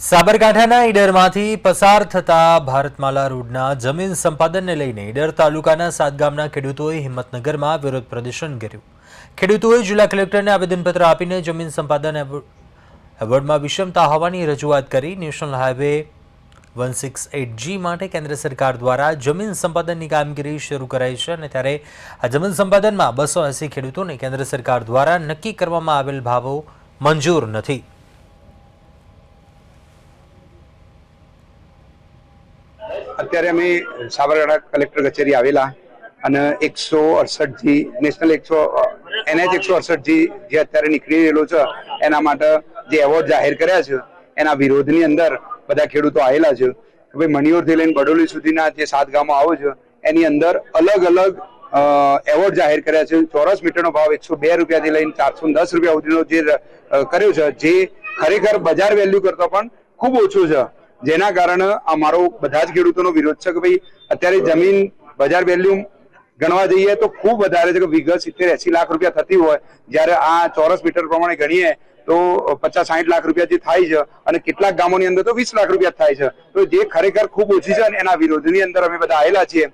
સાબરકાંઠાના ઈડરમાંથી પસાર થતા ભારતમાલા રોડના જમીન સંપાદનને લઈને ઈડર તાલુકાના સાત ગામના ખેડૂતોએ હિંમતનગરમાં વિરોધ પ્રદર્શન કર્યું. ખેડૂતોએ જિલ્લા કલેક્ટરને આવેદનપત્ર આપીને જમીન સંપાદન એવો- એવોર્ડમાં વિષમતા હોવાની રજૂઆત કરી national highway one six eight G માટે કેન્દ્ર સરકાર દ્વારા જમીન સંપાદનની કામગીરી શરૂ કરાઈ છે અને ત્યારે આ જમીન સંપાદનમાં બસો એંસી ખેડૂતોને કેન્દ્ર સરકાર દ્વારા નક્કી કરવામાં આવેલ ભાવો મંજૂર નથી. અત્યારે અમે સાબરકાંઠા કલેક્ટર કચેરી આવેલા અને એકસો અડસઠજી નેશનલ એકસો, એનએચ એકસો અડસઠ જી જે અત્યારે નીકળી રહેલો છે, એના માટે જે એવોર્ડ જાહેર કર્યા છે, એના વિરોધની અંદર બધા ખેડૂતો આવેલા છે. કે ભાઈ મણિયોરથી લઈને બડોલી સુધીના જે સાત ગામો આવો છે, એની અંદર અલગ અલગ એવોર્ડ જાહેર કર્યા છે. ચોરસ મીટરનો ભાવ એકસો બે રૂપિયાથી લઈને ચારસો દસ રૂપિયા સુધીનો જે કર્યો છે, જે ખરેખર બજાર વેલ્યુ કરતો પણ ખૂબ ઓછું છે. જેના કારણે અમારો બધા જ ખેડૂતોનો વિરોધ છે કે ભાઈ અત્યારે જમીન બજાર વેલ્યુ ગણવા જઈએ તો ખૂબ વધારે છે કે વિગત સિત્તેર, એસી લાખ રૂપિયા થતી હોય. જ્યારે આ ચોરસ મીટર પ્રમાણે ગણીએ તો પચાસ સાઠ લાખ રૂપિયા જે થાય છે અને કેટલાક ગામોની અંદર તો વીસ લાખ રૂપિયા થાય છે. તો જે ખરેખર ખૂબ ઓછી છે અને એના વિરોધની અંદર અમે બધા આવેલા છીએ.